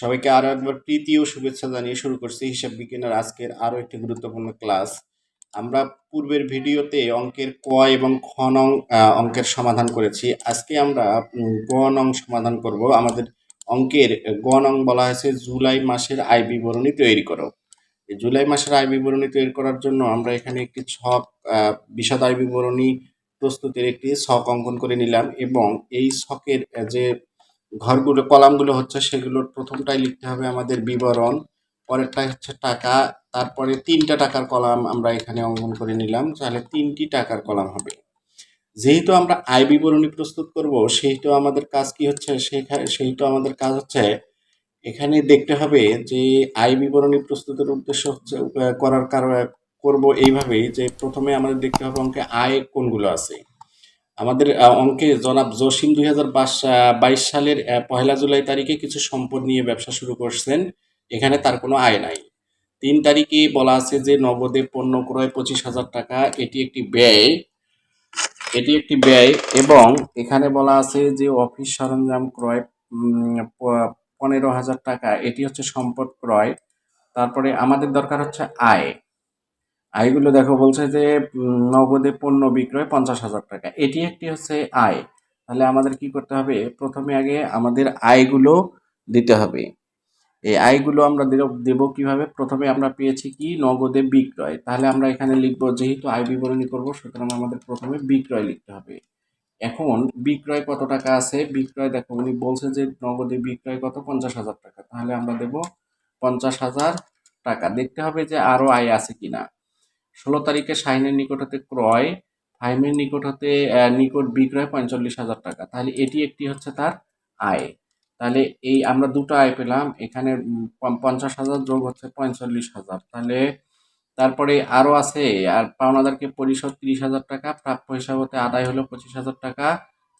সবাইকে আরও একবার প্রীতি ও শুভেচ্ছা জানিয়ে শুরু করছি হিসাব বিজ্ঞানের আজকের আরও একটি গুরুত্বপূর্ণ ক্লাস। আমরা পূর্বের ভিডিওতে অঙ্কের ক এবং খ নং অঙ্কের সমাধান করেছি। আজকে আমরা গ নং সমাধান করব। আমাদের অঙ্কের গ নং বলা হয়েছে, জুলাই মাসের আয় বিবরণী তৈরি করো। জুলাই মাসের আয় বিবরণী তৈরি করার জন্য আমরা এখানে একটি ছক বিশদ আয় বিবরণী প্রস্তুতের একটি ছক অঙ্কন করে নিলাম এবং এই ছকের যে ঘরগুলো, কলামগুলো হচ্ছে সেগুলোর প্রথমটাই লিখতে হবে আমাদের বিবরণ, পরেরটাই হচ্ছে টাকা, তারপরে তিনটা টাকার কলাম আমরা এখানে অঙ্কন করে নিলাম, তাহলে তিনটি টাকার কলাম হবে। যেহেতু আমরা আয় বিবরণী প্রস্তুত করব সেইটা আমাদের কাজ কি হচ্ছে সেখানে সেইটা আমাদের কাজ হচ্ছে এখানে দেখতে হবে যে আয় বিবরণী প্রস্তুতের উদ্দেশ্য হচ্ছে করার কারণ, করব এইভাবেই যে প্রথমে আমাদের দেখতে হবে অঙ্কে আয় কোনগুলো আছে। আমাদের অঙ্কে জনাব জসিম দুই বাইশ সালের পহেলা জুলাই তারিখে কিছু সম্পদ নিয়ে ব্যবসা শুরু করছেন। এখানে তার কোনো আয় নাই। তিন তারিখে বলা আছে যে নগদে পণ্য ক্রয় পঁচিশ হাজার টাকা। এটি একটি ব্যয়। এটি একটি ব্যয় এবং এখানে বলা আছে যে অফিস সরঞ্জাম ক্রয় পনেরো হাজার টাকা। এটি হচ্ছে সম্পদ ক্রয়। তারপরে আমাদের দরকার হচ্ছে আয়। আয়গুলো দেখো বলছে যে নগদে পণ্য বিক্রয় পঞ্চাশ হাজার টাকা। এটি একটি হচ্ছে আয়। তাহলে আমাদের কি করতে হবে? প্রথমে আগে আমাদের আয়গুলো দিতে হবে। এই আয়গুলো আমরা দেব- কীভাবে? প্রথমে আমরা পেয়েছি কি? নগদে বিক্রয়। তাহলে আমরা এখানে লিখব, যেহেতু আয় বিবরণী করব, সুতরাং আমাদের প্রথমে বিক্রয় লিখতে হবে। এখন বিক্রয় কত টাকা আছে? বিক্রয় দেখো, উনি বলছে যে, নগদে বিক্রয় কত? পঞ্চাশ হাজার টাকা। তাহলে আমরা দেব পঞ্চাশ হাজার টাকা। দেখতে হবে যে আরও আয় আছে কিনা। ষোলো তারিখে শাহিনের নিকট হতে ক্রয় ফাইমের নিকট হতে নিকট বিক্রয় পঁয়তাল্লিশ হাজার টাকা। তাহলে এটি একটি হচ্ছে তার আয়। তাহলে এই আমরা দুটো আয় পেলাম। এখানে পঞ্চাশ হাজার যোগ হচ্ছে পঁয়তাল্লিশ হাজার। তাহলে তারপরে আরও আছে, আর পাওনাদারকে পরিশোধ তিরিশ হাজার টাকা, প্রাপ্য হিসাব হতে আদায় হলো পঁচিশ হাজার টাকা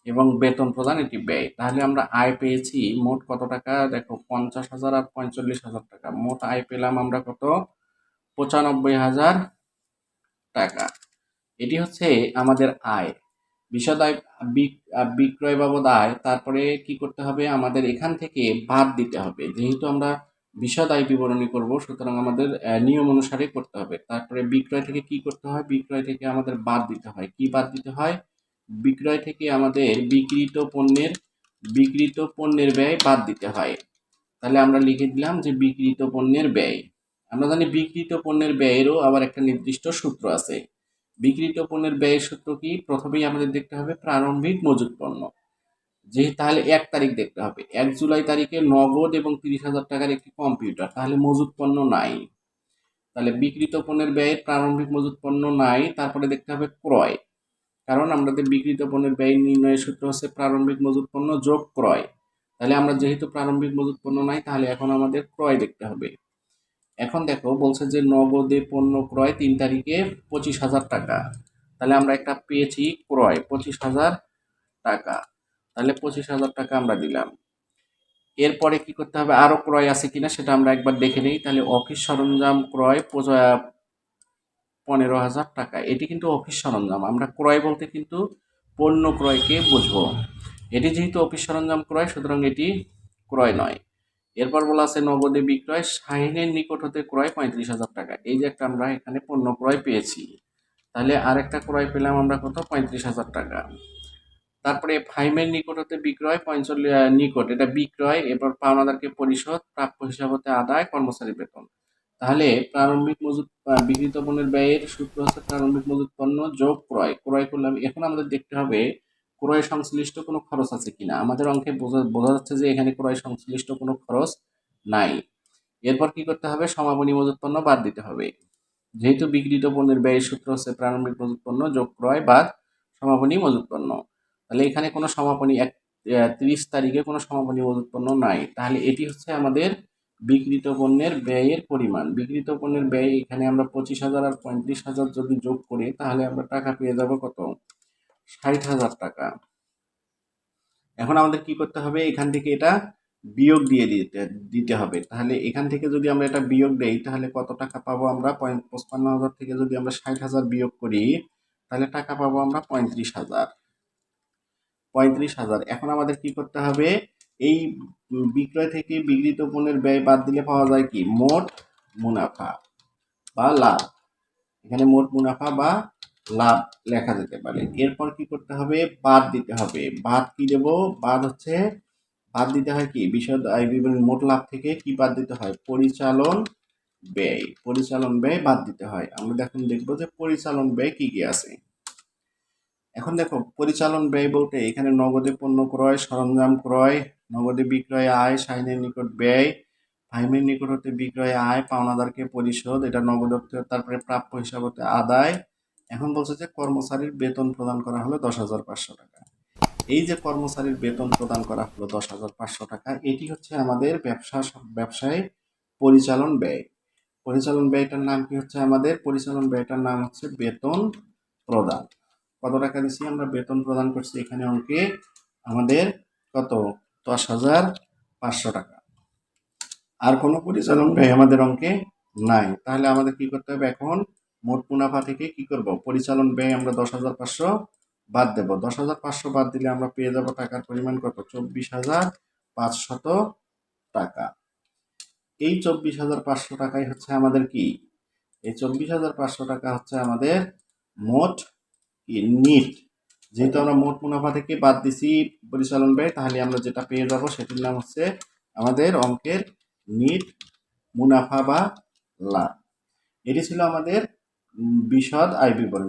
এবং বেতন প্রদান এটি ব্যয়। তাহলে আমরা আয় পেয়েছি মোট কত টাকা? দেখো, পঞ্চাশ হাজার আর পঁয়তাল্লিশ হাজার টাকা। মোট আয় পেলাম আমরা কত? পঁচানব্বই হাজার টাকা। এটি হচ্ছে আমাদের আয়। বিশদ আয় বিক্রয় বাবদ আয়, তারপরে কি করতে হবে? আমাদের এখান থেকে বাদ দিতে হবে। যেহেতু আমরা বিশদ আয় বিবরণী করব, সুতরাং আমাদের নিয়ম অনুসারে করতে হবে। তারপরে বিক্রয় থেকে কি করতে হয়? বিক্রয় থেকে আমাদের বাদ দিতে হয়। কি বাদ দিতে হয়? বিক্রয় থেকে আমাদের বিক্রিত পণ্যের বিক্রিত পণ্যের ব্যয় বাদ দিতে হয়। তাহলে আমরা লিখে দিলাম যে বিক্রিত পণ্যের ব্যয়। আমরা জানি বিক্রিত পণ্যের ব্যয়েরও আবার একটা নির্দিষ্ট সূত্র আছে। বিক্রিত পণ্যের ব্যয়ের সূত্র কি? প্রথমেই আমাদের দেখতে হবে প্রারম্ভিক মজুত পণ্য। যে তাহলে এক তারিখ দেখতে হবে। এক জুলাই তারিখে নগদ এবং তিরিশ হাজার টাকার একটি কম্পিউটার। তাহলে মজুত পণ্য নাই। তাহলে বিক্রিত পণ্যের ব্যয়ের প্রারম্ভিক মজুত পণ্য নাই, তারপরে দেখতে হবে ক্রয়। কারণ আমাদের বিক্রিত পণ্যের ব্যয় নির্ণয়ের সূত্র হচ্ছে প্রারম্ভিক মজুত পণ্য যোগ ক্রয়। তাহলে আমরা যেহেতু প্রারম্ভিক মজুত পণ্য নাই, তাহলে এখন আমাদের ক্রয় দেখতে হবে। এখন দেখো, বলছে যে নগদে পণ্য ক্রয় তিন তারিখে পঁচিশ হাজার টাকা। তাহলে আমরা একটা পেয়েছি ক্রয়, পঁচিশ হাজার টাকা। তাহলে পঁচিশ হাজার টাকা আমরা দিলাম। এরপরে কি করতে হবে? আরও ক্রয় আছে কিনা সেটা আমরা একবার দেখে নিই। তাহলে অফিস সরঞ্জাম ক্রয় পনেরো হাজার টাকা। এটি কিন্তু অফিস সরঞ্জাম। আমরা ক্রয় বলতে কিন্তু পণ্য ক্রয়কে বুঝব। এটি যেহেতু অফিস সরঞ্জাম ক্রয়, সুতরাং এটি ক্রয় নয়। এরপর বলা আছে নগদে বিক্রয় শাহিনের নিকট হতে ক্রয় পঁয়ত্রিশ হাজার টাকা। এই যে একটা আমরা এখানে পণ্য ক্রয় পেয়েছি তাহলে আরেকটা ক্রয় পেলাম আমরা কত? পঁয়ত্রিশ হাজার টাকা। তারপরে ফাইমের নিকট হতে বিক্রয় পঁয়তাল্লিশ নিকট এটা বিক্রয় এরপর পাওনাদারকে পরিশোধ প্রাপ্য হিসাব হতে আদায় কর্মচারী বেতন। তাহলে প্রারম্ভিক মজুত আহ, বিক্রিত পণ্যের ব্যয়ের সূত্র হচ্ছে প্রারম্ভিক মজুত পণ্য যোগ ক্রয়। ক্রয় করলাম এখন আমাদের দেখতে হবে ক্রয় সংশ্লিষ্ট কোনো খরচ আছে কিনা? আমাদের অঙ্কে বোঝা যাচ্ছে যে এখানে ক্রয় সংশ্লিষ্ট কোনো খরচ নাই। এরপর কি করতে হবে? সমাপনী মজুত পণ্য বাদ দিতে হবে। যেহেতু বিক্রিত পণ্যের ব্যয়ের সূত্র হচ্ছে প্রারম্ভিক মজুত পণ্য, যোগ ক্রয় বাদ সমাপনী মজুত পণ্য। তাহলে এখানে কোনো সমাপনী এক তিরিশ তারিখে কোনো সমাপনী মজুত পণ্য নাই। তাহলে এটি হচ্ছে আমাদের বিক্রিত পণ্যের ব্যয়ের পরিমাণ। বিক্রিত পণ্যের ব্যয় এখানে আমরা পঁচিশ হাজার আর পঁয়ত্রিশ হাজার যদি যোগ করি, তাহলে আমরা টাকা পেয়ে যাব কত? ষাট হাজার টাকা। এখন আমাদের কি করতে হবে? এখান থেকে এটা বিয়োগ দিয়ে দিতে দিতে হবে। তাহলে এখান থেকে যদি আমরা এটা বিয়োগ দেই, তাহলে কত টাকা পাবো আমরা? পঁচপান্ন হাজার থেকে যদি আমরা ষাট হাজার বিয়োগ করি, তাহলে টাকা পাবো আমরা পঁয়ত্রিশ হাজার। পঁয়ত্রিশ হাজার। এখন আমাদের কি করতে হবে? এই বিক্রয় থেকে বিক্রিত পণ্যের ব্যয় বাদ দিলে পাওয়া যায় কি? মোট মুনাফা বা লাভ। এখানে মোট মুনাফা বা লাভ লেখা যেতে পারে। এরপর কি করতে হবে? বাদ দিতে হবে। বাদ কি দেব? বাদ হচ্ছে, বাদ দিতে হয় কি? বিশদ আয় মোট লাভ থেকে কি বাদ দিতে হয়? পরিচালন ব্যয়। পরিচালন ব্যয় বাদ দিতে হয়। আমরা এখন দেখব যে পরিচালন ব্যয় কি কি আছে। এখন দেখো, পরিচালন ব্যয় বলতে এখানে নগদে পণ্য ক্রয়, সরঞ্জাম ক্রয়, নগদে বিক্রয় আয়, সাইনের নিকট ব্যয় ফাইমের নিকট হতে বিক্রয় আয়, পাওনাদারকে পরিশোধ, এটা নগদ অর্থে তারপরে প্রাপ্য হিসাব হতে আদায় এখন বলছে যে কর্মচারীর বেতন প্রদান করা হলো দশ হাজার পাঁচশো টাকা। এই যে কর্মচারীর বেতন প্রদান করা হলো দশ হাজার পাঁচশো টাকা, এটি হচ্ছে আমাদের ব্যবসা ব্যবসায় পরিচালন ব্যয়। পরিচালন ব্যয়টার নাম কি হচ্ছে আমাদের? পরিচালন ব্যয়টার নাম হচ্ছে বেতন প্রদান। কত টাকা দিচ্ছি আমরা? বেতন প্রদান করছি এখানে অঙ্কে আমাদের কত? দশ হাজার পাঁচশো টাকা। আর কোনো পরিচালন ব্যয় আমাদের অঙ্কে নাই। তাহলে আমাদের কি করতে হবে এখন? মোট মুনাফা থেকে কি করব? পরিচালন ব্যয় আমরা দশ হাজার পাঁচশো বাদ দেব। দশ হাজার পাঁচশো বাদ দিলে আমরা পেয়ে যাব টাকার পরিমাণ কত? চব্বিশ হাজার পাঁচশত টাকা। এই চব্বিশ হাজার পাঁচশো টাকাই হচ্ছে আমাদের কি? এই চব্বিশ হাজার পাঁচশো টাকা হচ্ছে আমাদের মোট নিট। যেহেতু আমরা মোট মুনাফা থেকে বাদ দিছি পরিচালন ব্যয়, তাহলে আমরা যেটা পেয়ে যাব সেটির নাম হচ্ছে আমাদের অঙ্কের নিট মুনাফা বা লাভ। এটি ছিল আমাদের বিশদ আইবি বিবরণ